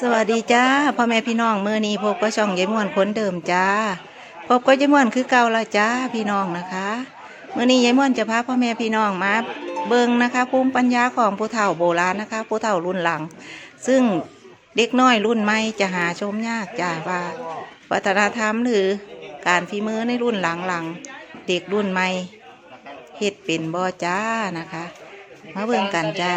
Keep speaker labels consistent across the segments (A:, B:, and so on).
A: สวัสดีจ้าพ่อแม่พี่น้องมือนี้พบก็ช่องยายม่วนคนเดิมจ้าพบก็ยายม่วนคือเก่าละจ้าพี่น้องนะคะมือนี้ยายม่วนจะพาพ่อแม่พี่น้องมาเบิ่งนะคะภูมิปัญญาของผู้เฒ่าโบราณนะคะผู้เฒ่ารุ่นหลัง ซึ่งเด็กน้อยรุ่นใหม่จะหาชมยากจ้าว่า วัฒนธรรมหรือการฝีมือในรุ่นหลังๆเด็กรุ่นใหม่เฮ็ดเป็นบ่จ้านะคะ มาเบิ่งกันจ้า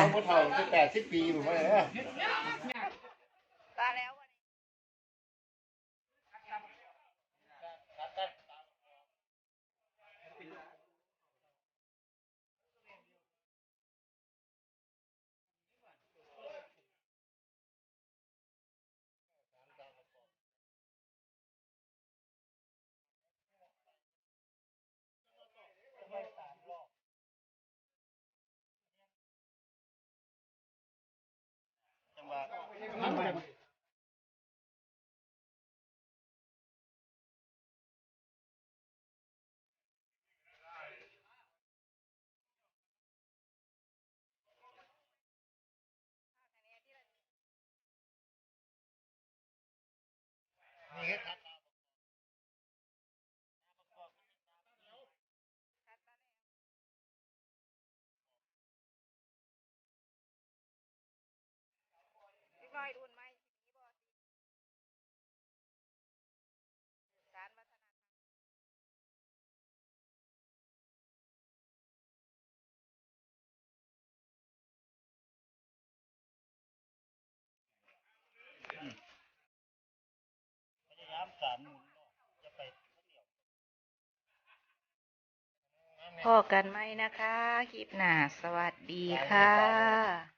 A: Vamos. รุ่นใหม่มีบ่การวัฒนธรรม
B: พยายามสามหมุนเนาะจะไปเดี่ยว
A: พอกันไหมนะคะ คลิปหน้า สวัสดีค่ะ